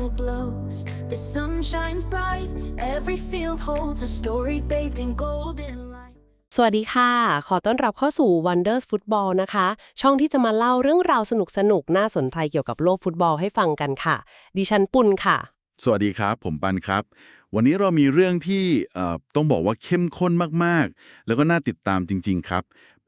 wind blows, the sun shines bright. Every field holds a story bathed in golden light. สวัสดีค่ะ ขอต้อนรับเข้าสู่ Wonders Football นะคะ ช่องที่จะมาเล่าเรื่องราวสนุกๆน่าสนใจเกี่ยวกับโลกฟุตบอลให้ฟังกันค่ะ ดิฉันปุณค่ะ สวัสดีครับ ผมปันครับ วันนี้เรามีเรื่องที่เอ่อต้องบอกว่าเข้มข้นมากๆ แล้วก็น่าติดตามจริง ๆ ครับ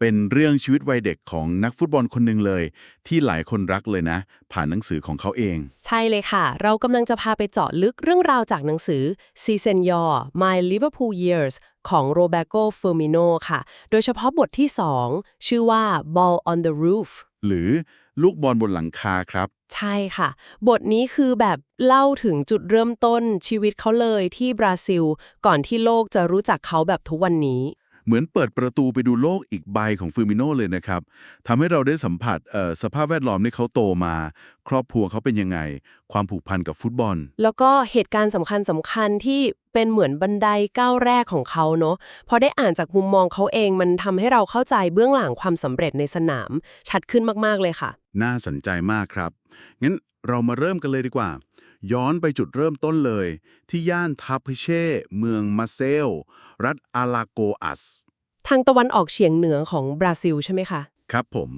เป็นเรื่องชีวิตวัยเด็กของนักฟุตบอลคนหนึ่งเลย ที่หลายคนรักเลยนะ ผ่านหนังสือของเขาเอง ใช่เลยค่ะ เรากำลังจะพาไปเจาะลึกเรื่องราวจากหนังสือ Season Your My Liverpool Years ของ Roberto Firmino ค่ะ โดยเฉพาะบทที่ 2 ชื่อว่า Ball on the Roof หรือลูกบอลบนหลังคาครับ ใช่ค่ะ บทนี้คือแบบเล่าถึงจุดเริ่มต้นชีวิตเขาเลยที่บราซิล ก่อนที่โลกจะรู้จักเขาแบบทุกวันนี้ เหมือนเปิดประตูไปดูโลกอีกใบของฟิมิโนเลยนะครับทำให้เราได้สัมผัสสภาพแวดล้อมที่เขาโตมา ครอบครัวเขาเป็นยังไง ความผูกพันกับฟุตบอล แล้วก็เหตุการณ์สำคัญสำคัญที่ เป็นเหมือนบันไดก้าวแรกของเขาเนาะพอได้อ่านจากมุมมองเขาเองมันทำให้เราเข้าใจเบื้องหลังความสำเร็จในสนาม ชัดขึ้นมากๆเลยค่ะ น่าสนใจมากครับ งั้นเรามาเริ่มกันเลยดีกว่า ย้อนไปจุดเริ่มต้นเลย ที่ย่านทาพิเช่ เมืองมาเซล รัฐอาลาโกอัส ทางตะวันออกเฉียงเหนือของบราซิลใช่ไหมคะ ครับผม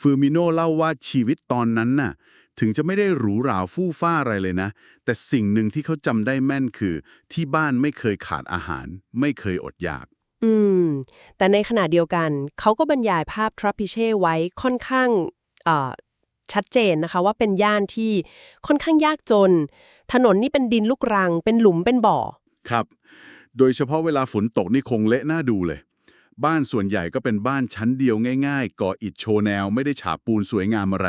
ฟูมิโนเล่าว่าชีวิตตอนนั้นน่ะ ถึงจะไม่ได้หรูหราฟู่ฟ้าอะไรเลยนะ แต่สิ่งหนึ่งที่เขาจำได้แม่นคือ ที่บ้านไม่เคยขาดอาหาร ไม่เคยอดอยาก อืม แต่ในขณะเดียวกัน เขาก็บรรยายภาพทรัพพิเช่ไว้ค่อนข้างเอ่อชัดเจนนะคะว่าเป็นย่านที่ค่อนข้างยากจน ถนนนี่เป็นดินลูกรัง เป็นหลุมเป็นบ่อ ครับ โดยเฉพาะเวลาฝนตกนี่คงเละน่าดูเลย บ้านส่วนใหญ่ก็เป็นบ้านชั้นเดียวง่าย ๆ ก่ออิฐโชว์แนวไม่ได้ฉาบปูนสวยงามอะไร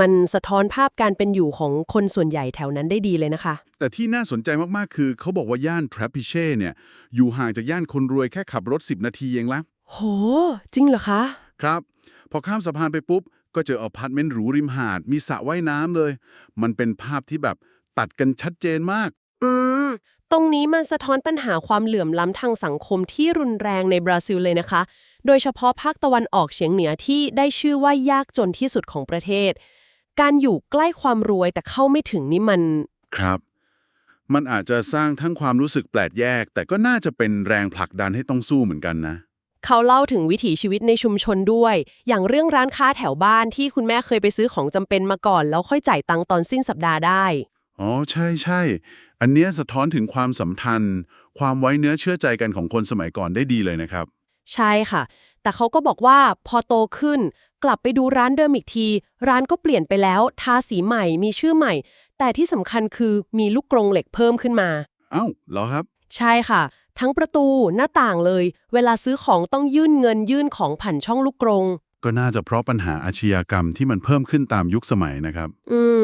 มันสะท้อนภาพการเป็นอยู่ของคนส่วนใหญ่แถวนั้นได้ดีเลยนะคะ แต่ที่น่าสนใจมากๆ คือเขาบอกว่าย่านทรัพพิเช่เนี่ย อยู่ห่างจากย่านคนรวยแค่ขับรถ 10 นาทีเองละโห จริงเหรอคะ ครับ พอข้ามสะพานไปปุ๊บ ก็เจออพาร์ตเมนต์หรูริมหาด มีสระว่ายน้ำเลย มันเป็นภาพที่แบบตัดกันชัดเจนมาก อืม ตรงนี้มันสะท้อนปัญหาความเหลื่อมล้ำทางสังคมที่รุนแรงในบราซิลเลยนะคะ โดยเฉพาะภาคตะวันออกเฉียงเหนือที่ได้ชื่อว่ายากจนที่สุดของประเทศ การอยู่ใกล้ความรวยแต่เข้าไม่ถึงนี่มัน ครับ มันอาจจะสร้างทั้งความรู้สึกแปลกแยก แต่ก็น่าจะเป็นแรงผลักดันให้ต้องสู้เหมือนกันนะ เขาเล่าถึงวิถีชีวิตในชุมชนด้วย อย่างเรื่องร้านค้าแถวบ้านที่คุณแม่เคยไปซื้อของจำเป็นมาก่อน แล้วค่อยจ่ายตังค์ตอนสิ้นสัปดาห์ได้ อ๋อใช่ใช่ อันเนี้ยสะท้อนถึงความสัมพันธ์ ความไว้เนื้อเชื่อใจกันของคนสมัยก่อนได้ดีเลยนะครับ ใช่ค่ะ แต่เขาก็บอกว่าพอโตขึ้นก ลับไปดูร้านเดิมอีกที ร้านก็เปลี่ยนไปแล้วทาสีใหม่มีชื่อใหม่ แต่ที่สำคัญคือมีลูกกรงเหล็กเพิ่มขึ้นมา เอ้าเหรอครับ ใช่ค่ะ ทั้งประตูหน้าต่างเลย เวลาซื้อของต้องยื่นเงินยื่นของผ่านช่องลูกกรง ก็น่าจะเพราะปัญหาอาชญากรรมที่มันเพิ่มขึ้นตามยุคสมัยนะครับ อืม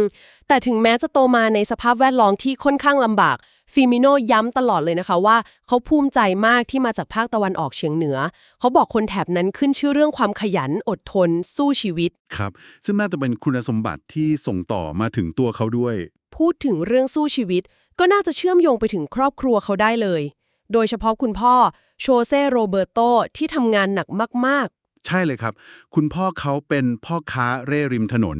แต่ถึงแม้จะโตมาในสภาพแวดล้อมที่ค่อนข้างลำบาก ฟิมิโนย้ำตลอดเลยนะคะว่า เขาภูมิใจมากที่มาจากภาคตะวันออกเฉียงเหนือ เขาบอกคนแถบนั้นขึ้นชื่อเรื่องความขยันอดทน สู้ชีวิต ครับ ซึ่งน่าจะเป็นคุณสมบัติที่ส่งต่อมาถึงตัวเขาด้วย พูดถึงเรื่องสู้ชีวิต ก็น่าจะเชื่อมโยงไปถึงครอบครัวเขาได้เลย โดยเฉพาะคุณพ่อโชเซ่โรเบโตที่ทำงานหนักมาก ใช่เลยครับ คุณพ่อเขาเป็นพ่อค้าเร่ริมถนน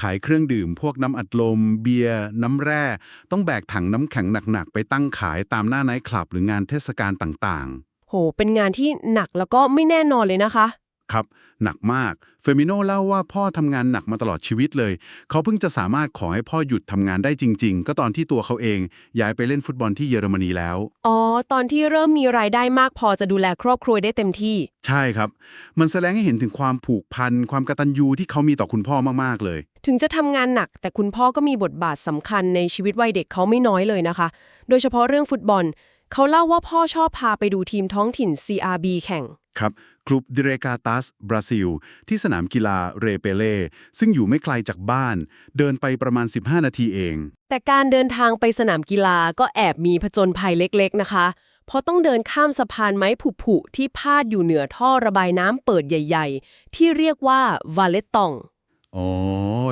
ขายเครื่องดื่มพวกน้ำอัดลม เบียร์ น้ำแร่ ต้องแบกถังน้ำแข็งหนัก ๆ ไปตั้งขายตามหน้าไนท์คลับหรือ งานเทศกาลต่างๆโห เป็นงานที่หนักแล้วก็ไม่แน่นอนเลยนะคะ ครับ หนักมาก เฟมิโนเล่าว่าพ่อทำงานหนักมาตลอดชีวิตเลย เขาเพิ่งจะสามารถขอให้พ่อหยุดทำงานได้จริง ๆ ก็ตอนที่ตัวเขาเองย้ายไปเล่นฟุตบอลที่เยอรมนีแล้ว อ๋อ ตอนที่เริ่มมีรายได้มากพอจะดูแลครอบครัวได้เต็มที่ ใช่ครับ มันแสดงให้เห็นถึงความผูกพัน ความกตัญญูที่เขามีต่อคุณพ่อมากๆเลย ถึงจะทำงานหนัก แต่คุณพ่อก็มีบทบาทสำคัญในชีวิตวัยเด็กเขาไม่น้อยเลยนะคะ โดยเฉพาะเรื่องฟุตบอล เขาเล่าว่าพ่อชอบพาไปดูทีมท้องถิ่น CRB แข่ง ครับคลุบดิเรกาตัสบราซิล ที่สนามกีฬาเรเปเล่ซึ่งอยู่ไม่ไกลจากบ้าน เดินไปประมาณ 15 นาทีเอง แต่การเดินทางไปสนามกีฬาก็แอบมีผจญภัยเล็กๆ นะคะ เพราะต้องเดินข้ามสะพานไม้ผุๆที่พาดอยู่เหนือท่อระบายน้ำเปิดใหญ่ ๆ ที่เรียกว่าวาเลตตองอ๋อ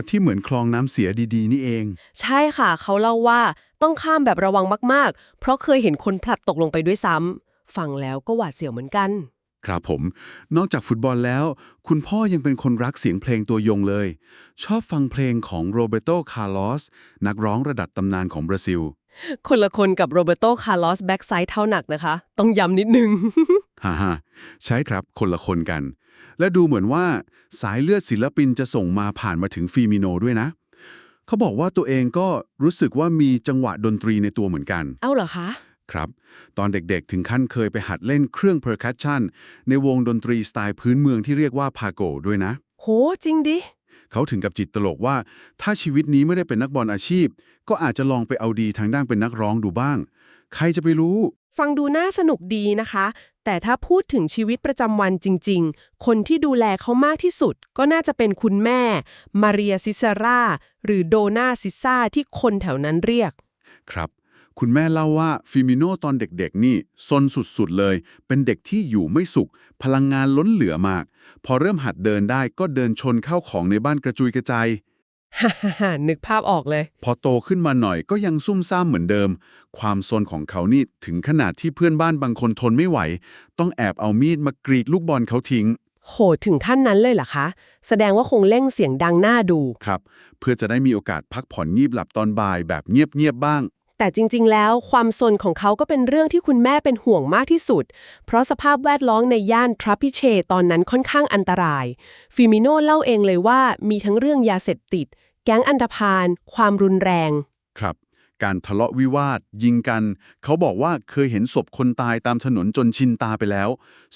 ที่เหมือนคลองน้ำเสียดีๆ นี่เอง ใช่ค่ะ เขาเล่าว่า ต้องข้ามแบบระวังมาก ๆ เพราะเคยเห็นคนผลัดตกลงไปด้วยซ้ำฟังแล้วก็หวาดเสียวเหมือนกัน ครับผม นอกจากฟุตบอลแล้ว คุณพ่อยังเป็นคนรักเสียงเพลงตัวยงเลย ชอบฟังเพลงของโรเบโต คาร์ลอส นักร้องระดับตำนานของบราซิล คนละคนกับโรเบโต คาร์ลอส แบ็กไซด์เท่าหนักนะคะ ต้องย้ำนิดนึง ฮ่าฮ่าใช่ครับ คนละคนกัน และดูเหมือนว่าสายเลือดศิลปินจะส่งมาผ่านมาถึงฟีมิโนด้วยนะ เขาบอกว่าตัวเองก็รู้สึกว่ามีจังหวะดนตรีในตัวเหมือนกัน เอาเหรอคะ ครับ ตอนเด็กๆ ถึงขั้นเคยไปหัดเล่นเครื่องเพอร์คัชชันในวงดนตรีสไตล์พื้นเมืองที่เรียกว่าพาโกด้วยนะ โห จริงดิ เขาถึงกับจิตตลกว่า ถ้าชีวิตนี้ไม่ได้เป็นนักบอลอาชีพ ก็อาจจะลองไปเอาดีทางด้านเป็นนักร้องดูบ้าง ใครจะไปรู้ ฟังดูน่าสนุกดีนะคะ แต่ถ้าพูดถึงชีวิตประจำวันจริง ๆ คนที่ดูแลเขามากที่สุด ก็น่าจะเป็นคุณแม่ มาเรียซิซาร่า หรือโดนาซิซ่าที่คนแถวนั้นเรียก ครับ คุณแม่เล่าว่าฟิมิโนตอนเด็กๆ นี่ซนสุดๆเลย เป็นเด็กที่อยู่ไม่สุข พลังงานล้นเหลือมาก พอเริ่มหัดเดินได้ก็เดินชนเข้าของในบ้านกระจุยกระจาย ฮ่าฮ่าฮ่านึกภาพออกเลย พอโตขึ้นมาหน่อยก็ยังซุ่มซ่ามเหมือนเดิม ความซนของเขานี่ถึงขนาดที่เพื่อนบ้านบางคนทนไม่ไหว ต้องแอบเอามีดมากรีดลูกบอลเขาทิ้ง โหถึงขั้นนั้นเลยเหรอคะ แสดงว่าคงเล่งเสียงดังหน้าดู ครับ เพื่อจะได้มีโอกาสพักผ่อนงีบหลับตอนบ่ายแบบเงียบๆบ้าง แต่จริงๆ แล้วความสนของเขาก็เป็นเรื่องที่คุณแม่เป็นห่วงมากที่สุด เพราะสภาพแวดล้อมในย่านทรัพพิเชตอนนั้นค่อนข้างอันตราย ฟิมิโนเล่าเองเลยว่ามีทั้งเรื่องยาเสพติด แก๊งอันธพาลความรุนแรง ครับ การทะเลาะวิวาท ยิงกัน เขาบอกว่าเคยเห็นศพคนตายตามถนนจนชินตาไปแล้ว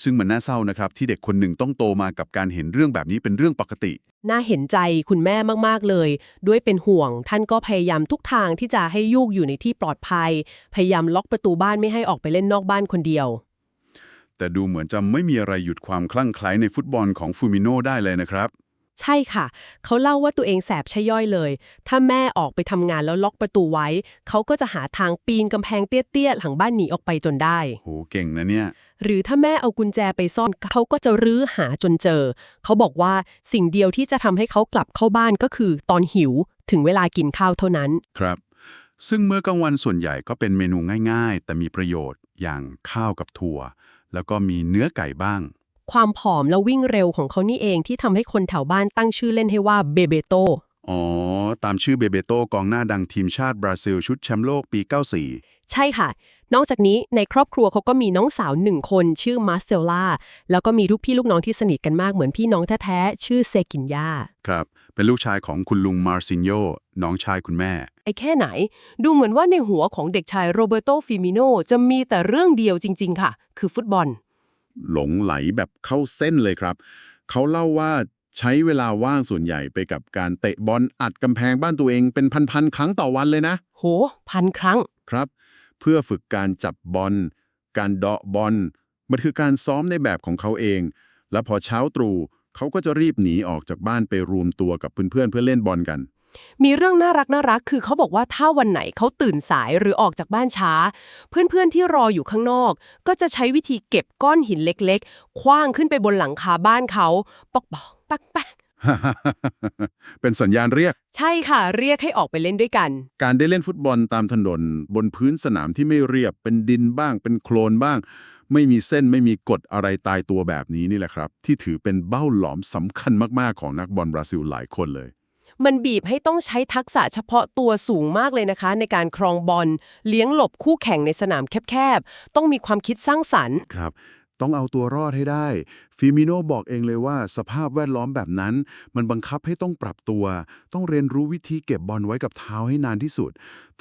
ซึ่งมันน่าเศร้านะครับ ที่เด็กคนหนึ่งต้องโตมากับการเห็นเรื่องแบบนี้เป็นเรื่องปกติ น่าเห็นใจคุณแม่มากๆเลย ด้วยเป็นห่วง ท่านก็พยายามทุกทางที่จะให้ยูกอยู่ในที่ปลอดภัย พยายามล็อกประตูบ้านไม่ให้ออกไปเล่นนอกบ้านคนเดียว แต่ดูเหมือนจะไม่มีอะไรหยุดความคลั่งไคล้ในฟุตบอลของฟูมิโน่ได้เลยนะครับ ใช่ค่ะ เขาเล่าว่าตัวเองแสบชะย่อยเลย ถ้าแม่ออกไปทำงานแล้วล็อกประตูไว้ เขาก็จะหาทางปีนกำแพงเตี้ยๆหลังบ้านหนีออกไปจนได้ โหเก่งนะเนี่ย หรือถ้าแม่เอากุญแจไปซ่อนเขาก็จะรื้อหาจนเจอ เขาบอกว่าสิ่งเดียวที่จะทำให้เขากลับเข้าบ้านก็คือตอนหิว ถึงเวลากินข้าวเท่านั้น ครับ ซึ่งเมื่อกลางวันส่วนใหญ่ก็เป็นเมนูง่ายๆ แต่มีประโยชน์อย่างข้าวกับถั่ว แล้วก็มีเนื้อไก่บ้าง ความผอมและวิ่งเร็วของเขานี่เองที่ทำให้คนแถวบ้านตั้งชื่อเล่นให้ว่าเบเบโต อ๋อ ตามชื่อเบเบโตกองหน้าดังทีมชาติบราซิลชุดแชมป์โลกปี 94 ใช่ค่ะ นอกจากนี้ในครอบครัวเขาก็มีน้องสาวหนึ่งคนชื่อมาสเซลล่า แล้วก็มีลูกพี่ลูกน้องที่สนิทกันมากเหมือนพี่น้องแท้ๆชื่อเซกินยา ครับ เป็นลูกชายของคุณลุงมาร์ซินโยน้องชายคุณแม่ ไอ้แค่ไหน ดูเหมือนว่าในหัวของเด็กชายโรเบโตฟิมิโนจะมีแต่เรื่องเดียวจริง ๆ ค่ะ คือฟุตบอล หลงไหลแบบเข้าเส้นเลยครับ เขาเล่าว่าใช้เวลาว่างส่วนใหญ่ไปกับการเตะบอลอัดกำแพงบ้านตัวเองเป็นพันๆครั้งต่อวันเลยนะ โห พันครั้งครับ เพื่อฝึกการจับบอล การเดาะบอล มันคือการซ้อมในแบบของเขาเอง แล้วพอเช้าตรู่เขาก็จะรีบหนีออกจากบ้านไปรวมตัวกับเพื่อนๆเพื่อเล่นบอลกัน มีเรื่องน่ารักน่ารักคือเขาบอกว่าถ้าวันไหนเขาตื่นสายหรือออกจากบ้านช้า เพื่อนๆที่รออยู่ข้างนอก ก็จะใช้วิธีเก็บก้อนหินเล็กๆ คว้างขึ้นไปบนหลังคาบ้านเขาปอกบอกปักปักเป็นสัญญาณเรียก ใช่ค่ะ เรียกให้ออกไปเล่นด้วยกัน การได้เล่นฟุตบอลตามถนน บนพื้นสนามที่ไม่เรียบเป็นดินบ้าง เป็นโคลนบ้าง ไม่มีเส้นไม่มีกฎอะไรตายตัวแบบนี้นี่แหละครับ ที่ถือเป็นเบ้าหลอมสำคัญมากๆของนักบอลบราซิลหลายคนเลย มันบีบให้ต้องใช้ทักษะเฉพาะตัวสูงมากเลยนะคะ ในการครองบอลเลี้ยงหลบคู่แข่งในสนามแคบๆ ต้องมีความคิดสร้างสรรค์ครับ ต้องเอาตัวรอดให้ได้ฟิมิโนบอกเองเลยว่าสภาพแวดล้อมแบบนั้น มันบังคับให้ต้องปรับตัว ต้องเรียนรู้วิธีเก็บบอลไว้กับเท้าให้นานที่สุด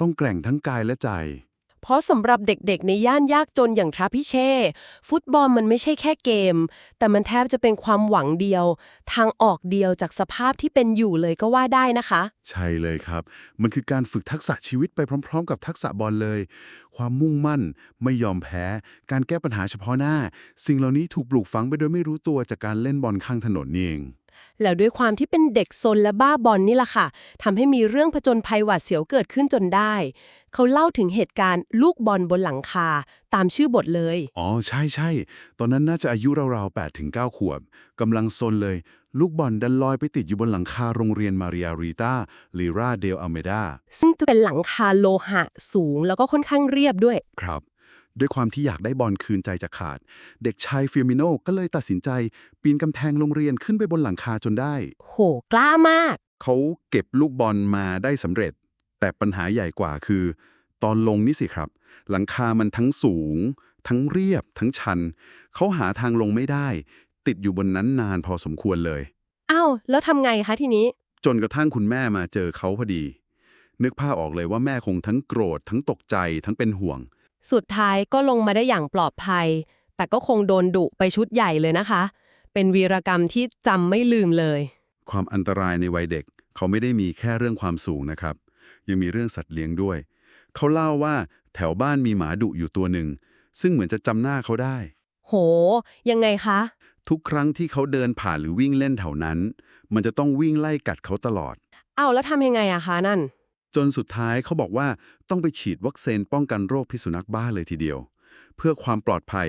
ต้องแกร่งทั้งกายและใจ เพราะสำหรับเด็กๆ ในย่านยากจนอย่างทราพิเช่ ฟุตบอลมันไม่ใช่แค่เกม แต่มันแทบจะเป็นความหวังเดียว ทางออกเดียวจากสภาพที่เป็นอยู่เลยก็ว่าได้นะคะ ใช่เลยครับ มันคือการฝึกทักษะชีวิตไปพร้อม ๆ กับทักษะบอลเลย ความมุ่งมั่น ไม่ยอมแพ้ การแก้ปัญหาเฉพาะหน้า สิ่งเหล่านี้ถูกปลูกฝังไปโดยไม่รู้ตัวจากการเล่นบอลข้างถนนนี่เอง แล้วด้วยความที่เป็นเด็กซนและบ้าบอลนี่แหละค่ะทำให้มีเรื่องผจญภัยหวาดเสียวเกิดขึ้นจนได้ เขาเล่าถึงเหตุการณ์ลูกบอลบนหลังคา ตามชื่อบทเลย อ๋อ ใช่ใช่ ตอนนั้นน่าจะอายุราวๆ8ถึง9ขวบกำลังซนเลย ลูกบอลดันลอยไปติดอยู่บนหลังคาโรงเรียนมาริอารีตาลีราเดลอเมดาซึ่งจะเป็นหลังคาโลหะสูงแล้วก็ค่อนข้างเรียบด้วย ครับ ด้วยความที่อยากได้บอลคืนใจจะขาด เด็กชายฟิมิโนก็เลยตัดสินใจ ปีนกำแพงโรงเรียนขึ้นไปบนหลังคาจนได้ โห กล้ามาก เขาเก็บลูกบอลมาได้สำเร็จ แต่ปัญหาใหญ่กว่าคือ ตอนลงนี่สิครับ หลังคามันทั้งสูง ทั้งเรียบ ทั้งชัน เขาหาทางลงไม่ได้ ติดอยู่บนนั้นนานพอสมควรเลยอ้าวแล้วทำไงคะทีนี้ จนกระทั่งคุณแม่มาเจอเขาพอดี นึกภาพออกเลยว่าแม่คงทั้งโกรธทั้งตกใจทั้งเป็นห่วง สุดท้ายก็ลงมาได้อย่างปลอดภัย แต่ก็คงโดนดุไปชุดใหญ่เลยนะคะ เป็นวีรกรรมที่จำไม่ลืมเลย ความอันตรายในวัยเด็ก เขาไม่ได้มีแค่เรื่องความสูงนะครับ ยังมีเรื่องสัตว์เลี้ยงด้วย เขาเล่าว่าแถวบ้านมีหมาดุอยู่ตัวหนึ่ง ซึ่งเหมือนจะจำหน้าเขาได้ โห ยังไงคะ ทุกครั้งที่เขาเดินผ่านหรือวิ่งเล่นแถวนั้น มันจะต้องวิ่งไล่กัดเขาตลอดอ้าวแล้วทำยังไงอะคะนั่น จนสุดท้ายเขาบอกว่าต้องไปฉีดวัคซีนป้องกันโรคพิษสุนัขบ้าเลยทีเดียว เพื่อความปลอดภัย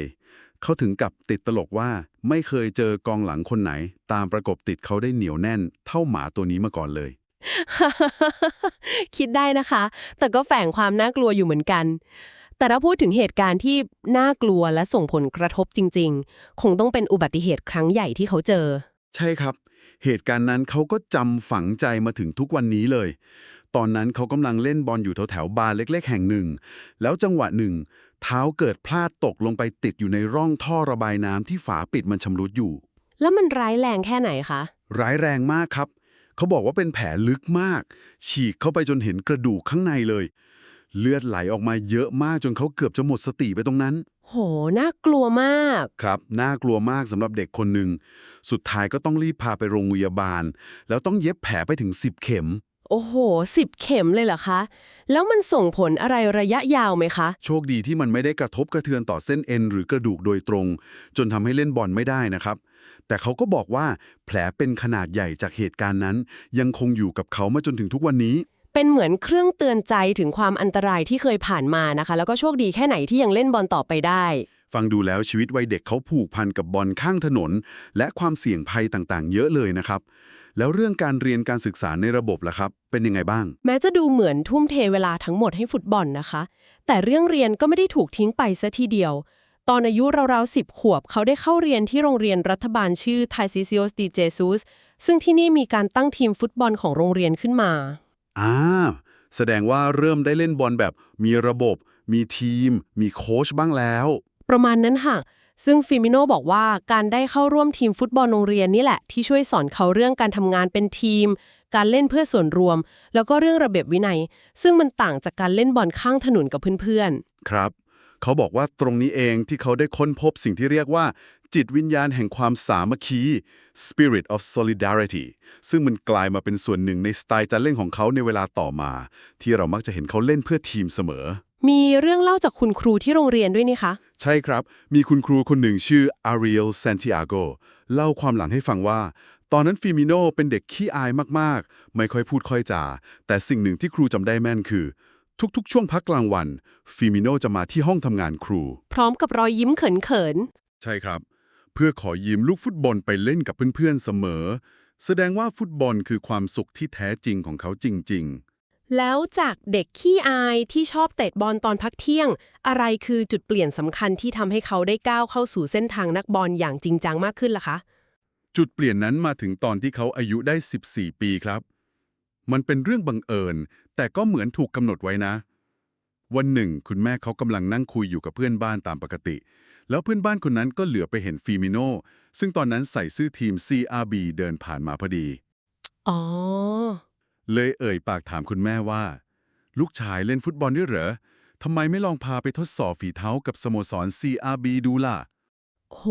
เขาถึงกับติดตลกว่าไม่เคยเจอกองหลังคนไหน ตามประกบติดเขาได้เหนียวแน่น เท่าหมาตัวนี้มาก่อนเลย คิดได้นะคะ แต่ก็แฝงความน่ากลัวอยู่เหมือนกัน แต่ถ้าพูดถึงเหตุการณ์ที่น่ากลัวและส่งผลกระทบจริง ๆ คงต้องเป็นอุบัติเหตุครั้งใหญ่ที่เขาเจอ ใช่ครับ เหตุการณ์นั้นเขาก็จำฝังใจมาถึงทุกวันนี้เลย ตอนนั้นเขากำลังเล่นบอลอยู่แถวๆบาร์เล็ก ๆ แห่งหนึ่ง แล้วจังหวะหนึ่ง เท้าเกิดพลาดตกลงไปติดอยู่ในร่องท่อระบายน้ำที่ฝาปิดมันชำรุดอยู่ แล้วมันร้ายแรงแค่ไหนคะ ร้ายแรงมากครับ เขาบอกว่าเป็นแผลลึกมาก ฉีกเข้าไปจนเห็นกระดูกข้างในเลย เลือดไหลออกมาเยอะมากจนเขาเกือบจะหมดสติไปตรงนั้น โห น่ากลัวมาก ครับ น่ากลัวมากสำหรับเด็กคนหนึ่ง สุดท้ายก็ต้องรีบพาไปโรงพยาบาล แล้วต้องเย็บแผลไปถึง 10 เข็ม โอ้โหสิบเข็มเลยเหรอคะ แล้วมันส่งผลอะไรระยะยาวไหมคะ โชคดีที่มันไม่ได้กระทบกระเทือนต่อเส้นเอ็นหรือกระดูกโดยตรง จนทำให้เล่นบอลไม่ได้นะครับ แต่เขาก็บอกว่าแผลเป็นขนาดใหญ่จากเหตุการณ์นั้น ยังคงอยู่กับเขามาจนถึงทุกวันนี้ เป็นเหมือนเครื่องเตือนใจถึงความอันตรายที่เคยผ่านมานะคะ แล้วก็โชคดีแค่ไหนที่ยังเล่นบอลต่อไปได้ ฟังดูแล้วชีวิตวัยเด็กเขาผูกพันกับบอลข้างถนน และความเสี่ยงภัยต่างๆ เยอะเลยนะครับ แล้วเรื่องการเรียนการศึกษาในระบบล่ะครับ เป็นยังไงบ้าง แม้จะดูเหมือนทุ่มเทเวลาทั้งหมดให้ฟุตบอลนะคะ แต่เรื่องเรียนก็ไม่ได้ถูกทิ้งไปซะทีเดียวตอนอายุราวๆสิบขวบ เขาได้เข้าเรียนที่โรงเรียนรัฐบาลชื่อ t a i s i o s de Jesus ซึ่งที่นี่มีการตั้งทีมฟุตบอลของโรงเรียนขึ้นมา อ่าแสดงว่าเริ่มได้เล่นบอลแบบมีระบบ มีทีม มีโค้ชบ้างแล้ว ประมาณนั้นค่ะ ซึ่งฟิมิโนบอกว่าการได้เข้าร่วมทีมฟุตบอลโรงเรียนนี่แหละ ที่ช่วยสอนเขาเรื่องการทำงานเป็นทีม การเล่นเพื่อส่วนรวม แล้วก็เรื่องระเบียบวินัย ซึ่งมันต่างจากการเล่นบอลข้างถนนกับเพื่อนครับ เขาบอกว่าตรงนี้เองที่เขาได้ค้นพบสิ่งที่เรียกว่า จิตวิญญาณแห่งความสามัคคี spirit of solidarity ซึ่งมันกลายมาเป็นส่วนหนึ่งในสไตล์การเล่นของเขาในเวลาต่อมา ที่เรามักจะเห็นเขาเล่นเพื่อทีมเสมอๆมีเรื่องเล่าจากคุณครูที่โรงเรียนด้วยนี่คะ ใช่ครับ มีคุณครูคนหนึ่งชื่อ Ariel Santiago เล่าความหลังให้ฟังว่า ตอนนั้นฟิมิโนเป็นเด็กขี้อายมากๆ ไม่ค่อยพูดค่อยจา แต่สิ่งหนึ่งที่ครูจำได้แม่นคือทุกๆ ช่วงพักกลางวัน ฟิมิโนจะมาที่ห้องทำงานครู พร้อมกับรอยยิ้มเขินใช่ครับเพื่อขอยืมลูกฟุตบอลไปเล่นกับเพื่อนๆเสมอ แสดงว่าฟุตบอลคือความสุขที่แท้จริงของเขาจริงๆๆแล้วจากเด็กขี้อายที่ชอบเตะบอลตอนพักเที่ยง อะไรคือจุดเปลี่ยนสำคัญที่ทำให้เขาได้ก้าวเข้าสู่เส้นทางนักบอลอย่างจริงจังมากขึ้นล่ะคะ จุดเปลี่ยนนั้นมาถึงตอนที่เขาอายุได้ 14 ปีครับ มันเป็นเรื่องบังเอิญ แต่ก็เหมือนถูกกำหนดไว้นะ วันหนึ่ง คุณแม่เขากำลังนั่งคุยอยู่กับเพื่อนบ้านตามปกติ แล้วเพื่อนบ้านคนนั้นก็เหลือไปเห็นฟิมิโนซึ่งตอนนั้นใส่ชื่อทีม CRB เดินผ่านมาพอดี อ๋อ เลยเอ่ยปากถามคุณแม่ว่า ลูกชายเล่นฟุตบอลด้วยเหรอทำไมไม่ลองพาไปทดสอบฝีเท้ากับสโมสร CRB ดูล่ะ โห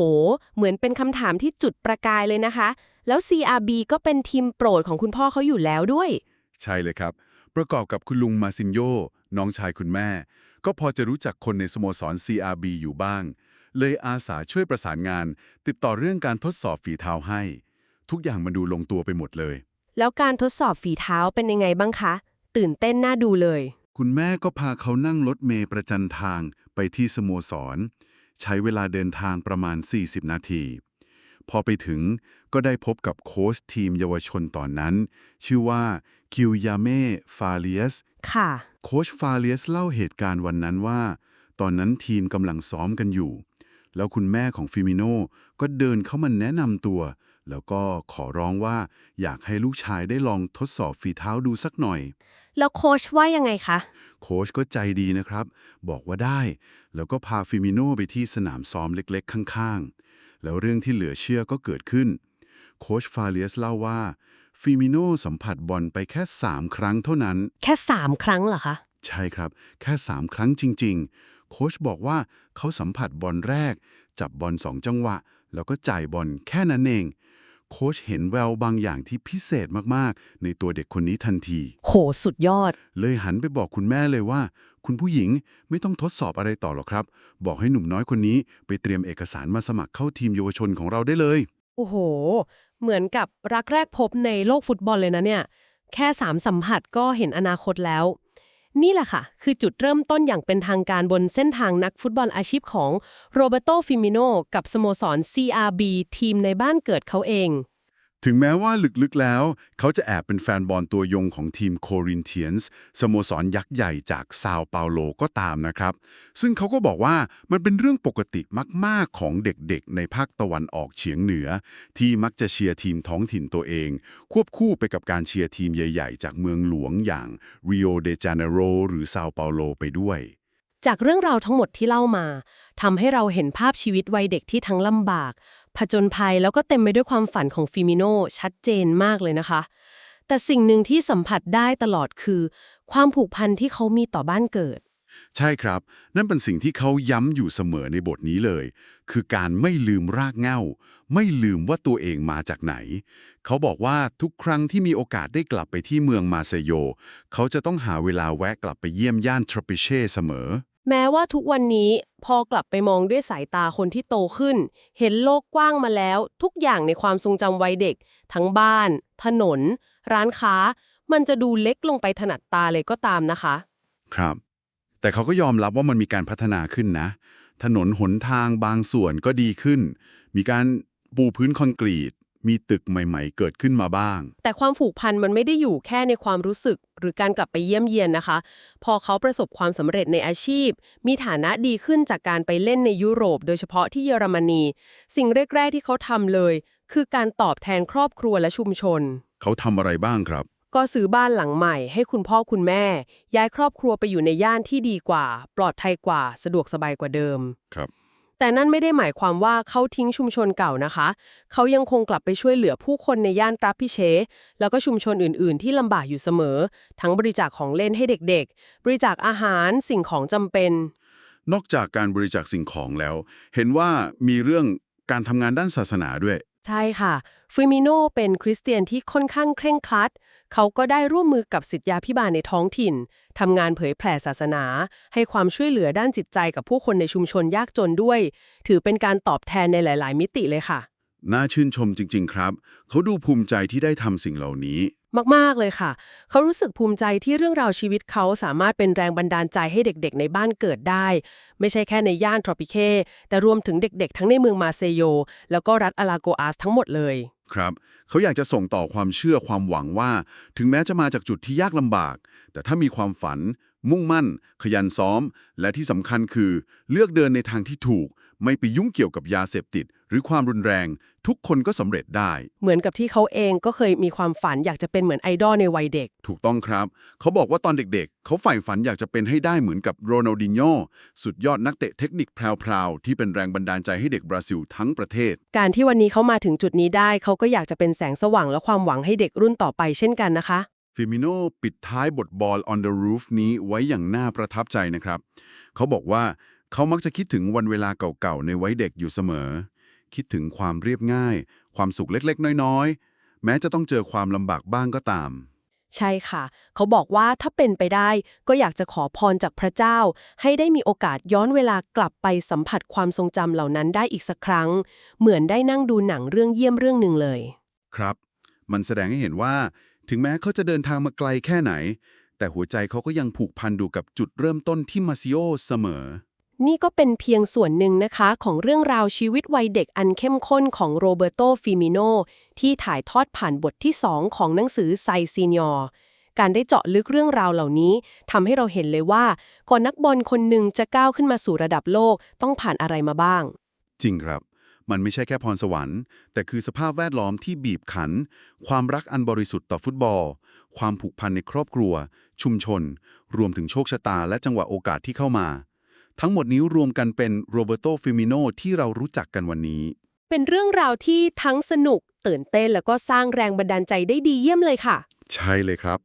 เหมือนเป็นคำถามที่จุดประกายเลยนะคะ แล้ว CRB ก็เป็นทีมโปรดของคุณพ่อเขาอยู่แล้วด้วย ใช่เลยครับ ประกอบกับคุณลุงมาซินโยน้องชายคุณแม่ ก็พอจะรู้จักคนในสโมสร CRB อยู่บ้าง เลยอาสาช่วยประสานงาน ติดต่อเรื่องการทดสอบฝีเท้าให้ ทุกอย่างมันดูลงตัวไปหมดเลย แล้วการทดสอบฝีเท้าเป็นยังไงบ้างคะ ตื่นเต้นน่าดูเลย คุณแม่ก็พาเขานั่งรถเมล์ประจันทางไปที่สโมสร ใช้เวลาเดินทางประมาณ 40 นาที พอไปถึงก็ได้พบกับโค้ชทีมเยาวชนตอนนั้น ชื่อว่าคิวยาเม่ฟาเลียสค่ะ โค้ชฟาเลียสเล่าเหตุการณ์วันนั้นว่า ตอนนั้นทีมกำลังซ้อมกันอยู่ แล้วคุณแม่ของฟิมิโนก็เดินเข้ามาแนะนำตัว แล้วก็ขอร้องว่าอยากให้ลูกชายได้ลองทดสอบฝีเท้าดูสักหน่อย แล้วโค้ชว่ายังไงคะ โค้ชก็ใจดีนะครับ บอกว่าได้ แล้วก็พาฟิมิโนไปที่สนามซ้อมเล็กๆ ข้างๆ แล้วเรื่องที่เหลือเชื่อก็เกิดขึ้น โค้ชฟาเลียสเล่าว่าฟิมิโนสัมผัสบอลไปแค่ 3 ครั้งเท่านั้น แค่สามครั้งเหรอคะ ใช่ครับ แค่ 3 ครั้งจริง ๆ โค้ชบอกว่าเขาสัมผัสบอลแรก จับบอลสองจังหวะ แล้วก็จ่ายบอลแค่นั้นเอง โค้ชเห็นแววบางอย่างที่พิเศษมากๆ ในตัวเด็กคนนี้ทันที โหสุดยอด เลยหันไปบอกคุณแม่เลยว่า คุณผู้หญิงไม่ต้องทดสอบอะไรต่อหรอกครับ บอกให้หนุ่มน้อยคนนี้ไปเตรียมเอกสารมาสมัครเข้าทีมเยาวชนของเราได้เลย โอ้โห เหมือนกับรักแรกพบในโลกฟุตบอลเลยนะเนี่ย แค่สามสัมผัสก็เห็นอนาคตแล้ว นี่แหละค่ะ คือจุดเริ่มต้นอย่างเป็นทางการบนเส้นทางนักฟุตบอลอาชีพของโรเบโตฟิมิโนกับสโมสร CRB ทีมในบ้านเกิดเขาเอง ถึงแม้ว่าลึกๆแล้ว เขาจะแอบเป็นแฟนบอลตัวยงของทีมโครินเทียนส์สโมสรยักษ์ใหญ่จากซาวเปาโลก็ตามนะครับ ซึ่งเขาก็บอกว่ามันเป็นเรื่องปกติมากๆของเด็กๆ ในภาคตะวันออกเฉียงเหนือ ที่มักจะเชียร์ทีมท้องถิ่นตัวเอง ควบคู่ไปกับการเชียร์ทีมใหญ่ๆ จากเมืองหลวงอย่างริโอเดจาเนโรหรือซาวเปาโลไปด้วยจากเรื่องราวทั้งหมดที่เล่ามาทำให้เราเห็นภาพชีวิตวัยเด็กที่ทั้งลำบาก ผจญภัยแล้วก็เต็มไปด้วยความฝันของฟิมิโนชัดเจนมากเลยนะคะ แต่สิ่งหนึ่งที่สัมผัสได้ตลอดคือ ความผูกพันที่เขามีต่อบ้านเกิด ใช่ครับ นั่นเป็นสิ่งที่เขาย้ำอยู่เสมอในบทนี้เลย คือการไม่ลืมรากเหง้า ไม่ลืมว่าตัวเองมาจากไหน เขาบอกว่าทุกครั้งที่มีโอกาสได้กลับไปที่เมืองมาเซโย เขาจะต้องหาเวลาแวะกลับไปเยี่ยมย่านทรปิเช่เสมอ แม้ว่าทุกวันนี้พอกลับไปมองด้วยสายตาคนที่โตขึ้น เห็นโลกกว้างมาแล้ว ทุกอย่างในความทรงจำวัยเด็ก ทั้งบ้าน ถนน ร้านค้า มันจะดูเล็กลงไปถนัดตาเลยก็ตามนะคะ ครับ แต่เขาก็ยอมรับว่ามันมีการพัฒนาขึ้นนะ ถนนหนทางบางส่วนก็ดีขึ้น มีการปูพื้นคอนกรีต มีตึกใหม่ ๆ เกิดขึ้นมาบ้าง แต่ความผูกพันมันไม่ได้อยู่แค่ในความรู้สึก หรือการกลับไปเยี่ยมเยียนนะคะ พอเขาประสบความสำเร็จในอาชีพ มีฐานะดีขึ้นจากการไปเล่นในยุโรป โดยเฉพาะที่เยอรมนี สิ่งแรก ๆ ที่เขาทำเลย คือการตอบแทนครอบครัวและชุมชน เขาทำอะไรบ้างครับ ก็ซื้อบ้านหลังใหม่ ให้คุณพ่อคุณแม่ ย้ายครอบครัวไปอยู่ในย่านที่ดีกว่า ปลอดภัยกว่า สะดวกสบายกว่าเดิม ครับ แต่นั่นไม่ได้หมายความว่าเขาทิ้งชุมชนเก่านะคะ เขายังคงกลับไปช่วยเหลือผู้คนในย่านตราพิเช แล้วก็ชุมชนอื่น ๆ ที่ลำบากอยู่เสมอ ทั้งบริจาคของเล่นให้เด็ก ๆ บริจาคอาหารสิ่งของจำเป็น นอกจากการบริจาคสิ่งของแล้ว เห็นว่ามีเรื่องการทำงานด้านศาสนาด้วย ใช่ค่ะฟิมิโนเป็นคริสเตียนที่ค่อนข้างเคร่งครัด เขาก็ได้ร่วมมือกับสิทธยาพิบาลในท้องถิ่นทำงานเผยแผ่ศาสนา ให้ความช่วยเหลือด้านจิตใจกับผู้คนในชุมชนยากจนด้วย ถือเป็นการตอบแทนในหลาย ๆ มิติเลยค่ะ น่าชื่นชมจริง ๆ ครับ เขาดูภูมิใจที่ได้ทำสิ่งเหล่านี้ มาก ๆ เลยค่ะ เขารู้สึกภูมิใจที่เรื่องราวชีวิตเขาสามารถเป็นแรงบันดาลใจให้เด็กๆ ในบ้านเกิดได้ ไม่ใช่แค่ในย่านทรอปิเค แต่รวมถึงเด็กๆ ทั้งในเมืองมาเซโย แล้วก็รัฐอาลาโกอาสทั้งหมดเลย ครับ เขาอยากจะส่งต่อความเชื่อความหวังว่า ถึงแม้จะมาจากจุดที่ยากลำบาก แต่ถ้ามีความฝัน มุ่งมั่น ขยันซ้อม และที่สำคัญคือ เลือกเดินในทางที่ถูก ไม่ไปยุ่งเกี่ยวกับยาเสพติด หรือความรุนแรง ทุกคนก็สำเร็จได้ เหมือนกับที่เขาเองก็เคยมีความฝันอยากจะเป็นเหมือนไอดอลในวัยเด็ก ถูกต้องครับ เขาบอกว่าตอนเด็กๆ เขาใฝ่ฝันอยากจะเป็นให้ได้เหมือนกับโรนัลดินโญสุดยอดนักเตะเทคนิคแพรวๆที่เป็นแรงบันดาลใจให้เด็กบราซิลทั้งประเทศ การที่วันนี้เขามาถึงจุดนี้ได้ เขาก็อยากจะเป็นแสงสว่างและความหวังให้เด็กรุ่นต่อไปเช่นกันนะคะ ฟิมิโนปิดท้ายบทบอล on the roof นี้ไว้อย่างน่าประทับใจนะครับ เขาบอกว่าเขามักจะคิดถึงวันเวลาเก่าๆ ในวัยเด็กอยู่เสมอ คิดถึงความเรียบง่าย ความสุขเล็กๆ น้อยๆ แม้จะต้องเจอความลำบากบ้างก็ตาม ใช่ค่ะ เขาบอกว่าถ้าเป็นไปได้ก็อยากจะขอพรจากพระเจ้า ให้ได้มีโอกาสย้อนเวลากลับไปสัมผัสความทรงจำเหล่านั้นได้อีกสักครั้ง เหมือนได้นั่งดูหนังเรื่องเยี่ยมเรื่องหนึ่งเลย ครับ มันแสดงให้เห็นว่า ถึงแม้เขาจะเดินทางมาไกลแค่ไหน แต่หัวใจเขาก็ยังผูกพันดูกับจุดเริ่มต้นที่มาซิโอเสมอ นี่ก็เป็นเพียงส่วนหนึ่งนะคะของเรื่องราวชีวิตวัยเด็กอันเข้มข้นของโรเบโตฟิมิโนที่ถ่ายทอดผ่านบทที่2ของหนังสือไซซีเนอร์การได้เจาะลึกเรื่องราวเหล่านี้ทำให้เราเห็นเลยว่าก่อนนักบอลคนหนึ่งจะก้าวขึ้นมาสู่ระดับโลกต้องผ่านอะไรมาบ้าง จริงครับ มันไม่ใช่แค่พรสวรรค์ แต่คือสภาพแวดล้อมที่บีบขัน ความรักอันบริสุทธิ์ต่อฟุตบอล ความผูกพันในครอบครัว ชุมชน รวมถึงโชคชะตาและจังหวะโอกาสที่เข้ามา ทั้งหมดนี้รวมกันเป็นโรเบโตฟิมิโนที่เรารู้จักกันวันนี้ เป็นเรื่องราวที่ทั้งสนุก ตื่นเต้นแล้วก็สร้างแรงบันดาลใจได้ดีเยี่ยมเลยค่ะ ใช่เลยครับ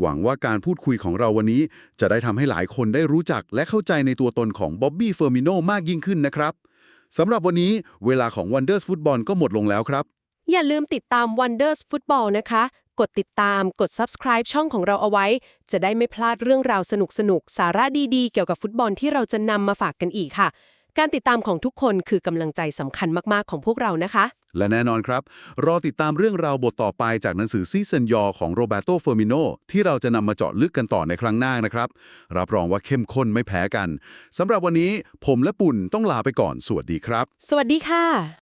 หวังว่าการพูดคุยของเราวันนี้ จะได้ทำให้หลายคนได้รู้จักและเข้าใจในตัวตนของบ๊อบบี้เฟอร์มิโนมากยิ่งขึ้นนะครับ สำหรับวันนี้เวลาของ Wonders Football ก็หมดลงแล้วครับ อย่าลืมติดตาม Wonders Football นะคะ กดติดตาม กด subscribe ช่องของเราเอาไว้ จะได้ไม่พลาดเรื่องราวสนุกๆสาระดีๆ เกี่ยวกับฟุตบอลที่เราจะนำมาฝากกันอีกค่ะ การติดตามของทุกคนคือกำลังใจสำคัญมาก ๆ ของพวกเรานะคะ และแน่นอนครับ รอติดตามเรื่องราวบทต่อไปจากหนังสือซีซันยอของโรเบโตเฟอร์มิโนที่เราจะนำมาเจาะลึกกันต่อในครั้งหน้านะครับ รับรองว่าเข้มข้นไม่แพ้กันสำหรับวันนี้ผมและปุ่นต้องลาไปก่อน สวัสดีครับ สวัสดีค่ะ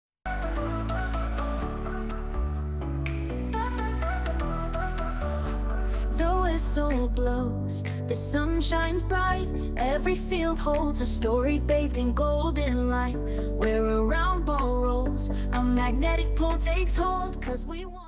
whistle blows, the sun shines bright. Every field holds a story bathed in golden light. Where a round ball rolls, a magnetic pull takes hold, cause we want.